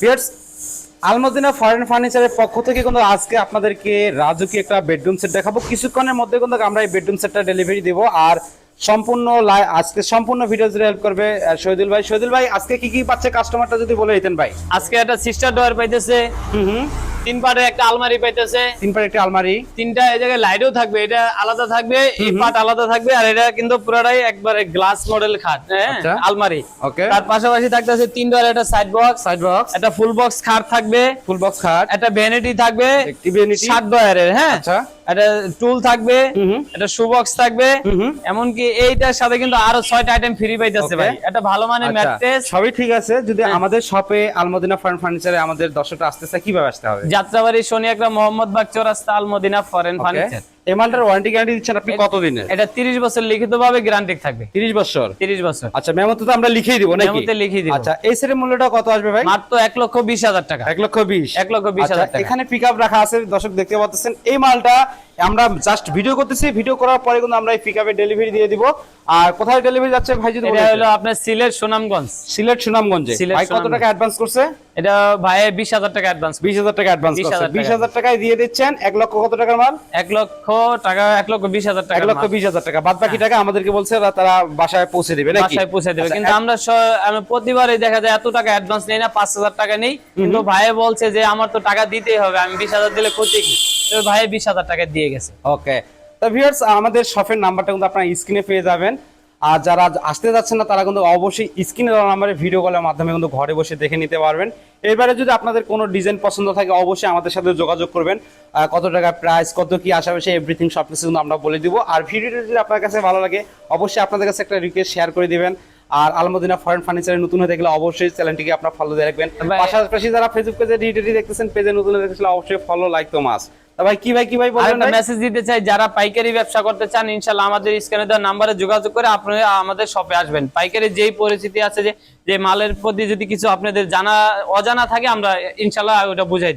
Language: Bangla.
ভিউয়ার্স আলমদিনা ফরেন ফার্নিচারের পক্ষ থেকে কিন্তু আজকে আপনাদেরকে রাজুকি একটা বেডরুম সেট দেখাবো। কিছুক্ষণের মধ্যে কিন্তু আমরা এই বেডরুম সেটটা ডেলিভারি দেবো। আর সম্পূর্ণ লাই- আজকে সম্পূর্ণ ভিডিও জুড়ে হেল্প করবে শহীদুল ভাই শহীদুল ভাই আজকে কি কি পাচ্ছে কাস্টমারটা যদি বলে দিতেন ভাই? আজকে একটা সিস্টার ডোয়ার পাইতেছে। হুম হুম। তিন একটা আলমারি পাইতেছে। তিন একটি আলমারি। তিনটা এই জায়গায় লাইটও থাকবে এটা আলাদা থাকবে এই পাট আলাদা থাকবে আর এটা কিন্তু পুরোটাই একবারে গ্লাস মডেল খাট হ্যাঁ আচ্ছা। আলমারি। ওকে। তার পাশাপাশি থাকতেছে তিন ডলার একটা সাইড বক্স সাইড বক্স একটা ফুল বক্স খাট থাকবে। ফুল বক্স খাট। একটা ভ্যানিটি থাকবে ভ্যানিটি ষাট ডলারের হ্যাঁ। আচ্ছা। একটা টুল থাকবে। একটা শু বক্স থাকবে। এমনকি এইটার সাথে কিন্তু আরও ছয়টা আইটেম ফ্রি পাইতেছে. ভাই একটা ভালো মানের আচ্ছা, ম্যাট্রেস সবই ঠিক আছে যদি হ্যাঁ। আমাদের শপে আলমদিনা ফরেন ফার্নিচারে আমাদের দর্শকরা আসতে চায় কীভাবে আসতে হবে যাত্রাবাড়ি শনি একটা মোহাম্মদ বাগ চৌরাস্তা আলমদিনা ফরেন ফার্নিচার এই মালটার ওয়ারেন্টি গ্যারান্টি দিচ্ছেন আপনি কত দিনের এটা 30 বছর লিখিত ভাবে গ্যারান্টি থাকবে। 30 বছর? 30 বছর। আচ্ছা মেমোতে তো আমরা লিখেই দিব নাকি? মেমোতে দিব। আচ্ছা এই সেটের মূল্যটা কত আসবে ভাই? মাত্র এক লক্ষ বিশ হাজার টাকা। এক লক্ষ বিশ। এক লক্ষ বিশ হাজার আচ্ছা, টাকা। এখানে পিক রাখা আছে দর্শক দেখতে পাচ্ছেন এই মালটা আমরা জাস্ট ভিডিও করতেছি ভিডিও করার পরে কিন্তু আমরা এই পিক আপে ডেলিভারি দিয়ে দিব। আর কোথায় ডেলিভারি যাচ্ছে ভাই যদি এটা হলো আপনার সিলেট সুনামগঞ্জ। সিলেট সুনামগঞ্জে। ভাই কত টাকা অ্যাডভান্স করছে? এটা ভাই বিশ হাজার টাকা অ্যাডভান্স বিশ হাজার টাকা অ্যাডভান্স করছে। টাকা। বিশ হাজার টাকায় দিয়ে দিচ্ছেন এক লক্ষ কত টাকার মাল? এক লক্ষ টাকা এক লক্ষ বিশ হাজার টাকা এক লক্ষ বিশ হাজার টাকা। বাদ বাকি টাকা আমাদেরকে বলছে তারা বাসায় পৌঁছে দিবে নাকি? বাসায় পৌঁছে দেবে। আচ্ছা, কিন্তু আমরা আমি প্রতিবারই দেখা যায় এত টাকা অ্যাডভান্স নেই না পাঁচ হাজার টাকা নেই। কিন্তু ভাই বলছে যে আমার তো টাকা দিতেই হবে। আমি বিশ হাজার দিলে ক্ষতি কি? তো ভাই বিশ হাজার টাকা দিয়ে গেছে। ওকে। তো ভিউয়ার্স আমাদের শপের নাম্বারটা কিন্তু আপনারা স্ক্রিনে পেয়ে যাবেন। আর যারা আসতে যাচ্ছেন না তারা কিন্তু অবশ্যই স্ক্রিনে দেওয়া নাম্বারে ভিডিও কলের মাধ্যমে কিন্তু ঘরে বসে দেখে নিতে পারবেন। এবারে যদি আপনাদের কোনো ডিজাইন পছন্দ থাকে অবশ্যই আমাদের সাথে যোগাযোগ করবেন। কত টাকা প্রাইস কত কি সে এভরিথিং সব কিছু কিন্তু আমরা বলে দিব। আর ভিডিওটা যদি আপনার কাছে ভালো লাগে অবশ্যই আপনাদের কাছে একটা রিকোয়েস্ট শেয়ার করে দিবেন। আর আলমদিনা ফরেন ফার্নিচারে নতুন হয়ে দেখলে অবশ্যই চ্যানেলটিকে আপনার ফলো দিয়ে রাখবেন। পাশাপাশি যারা ফেসবুক পেজে ডিটেলি দেখতেছেন পেজে নতুন হয়ে দেখলে অবশ্যই ফলো লাইক তো মাস ভাই কি ভাই কি ভাই বলেন মেসেজ দিতে চাই যারা পাইকারি ব্যবসা করতে চান ইনশাল্লাহ আমাদের স্ক্রিনে দেওয়া নাম্বারে যোগাযোগ করে আপনারা আমাদের শপে আসবেন পাইকারি যেই পরিস্থিতি আছে যে যে মালের প্রতি যদি কিছু আপনাদের জানা অজানা থাকে আমরা ইনশাল্লাহ ওটা বুঝাই।